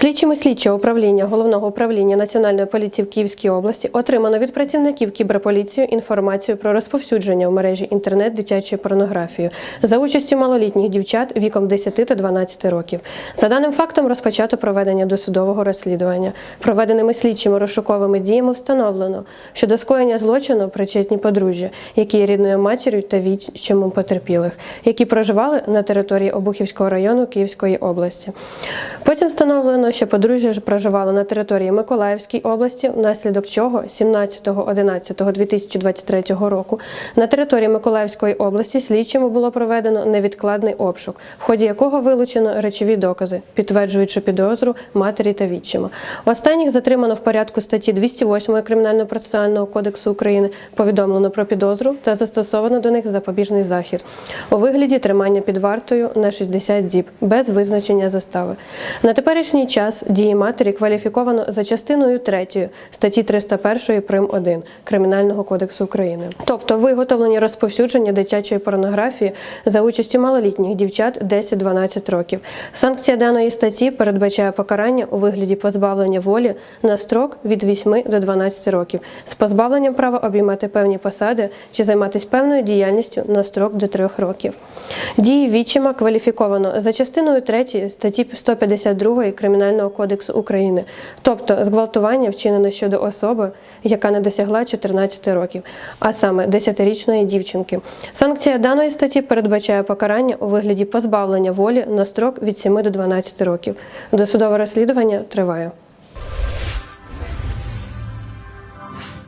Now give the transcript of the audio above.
Слідчими слідчого управління головного управління Національної поліції в Київській області отримано від працівників кіберполіції інформацію про розповсюдження в мережі інтернет дитячої порнографії за участю малолітніх дівчат віком 10 та 12 років. За даним фактом розпочато проведення досудового розслідування. Проведеними слідчими розшуковими діями встановлено, що до скоєння злочину причетні подружжя, які є рідною матір'ю та вічимом потерпілих, які проживали на території Обухівського району Київської області. Потім встановлено, що подружжя ж проживало на території Миколаївської області, внаслідок чого 17.11.2023 року на території Миколаївської області слідчими було проведено невідкладний обшук, в ході якого вилучено речові докази, підтверджуючи підозру матері та відчима. Останніх затримано в порядку статті 208 Кримінально-процесуального кодексу України, повідомлено про підозру та застосовано до них запобіжний захід у вигляді тримання під вартою на 60 діб без визначення застави. На теперішній час дії матері кваліфіковано за частиною 3 статті 301 прим. 1 Кримінального кодексу України. Тобто виготовлення розповсюдження дитячої порнографії за участю малолітніх дівчат 10-12 років. Санкція даної статті передбачає покарання у вигляді позбавлення волі на строк від 8 до 12 років з позбавленням права обіймати певні посади чи займатися певною діяльністю на строк до 3 років. Дії відчима кваліфіковано за частиною 3 статті 152 Кримінального кодексу України, тобто зґвалтування вчинене щодо особи, яка не досягла 14 років, а саме 10-річної дівчинки. Санкція даної статті передбачає покарання у вигляді позбавлення волі на строк від 7 до 12 років. Досудове розслідування триває.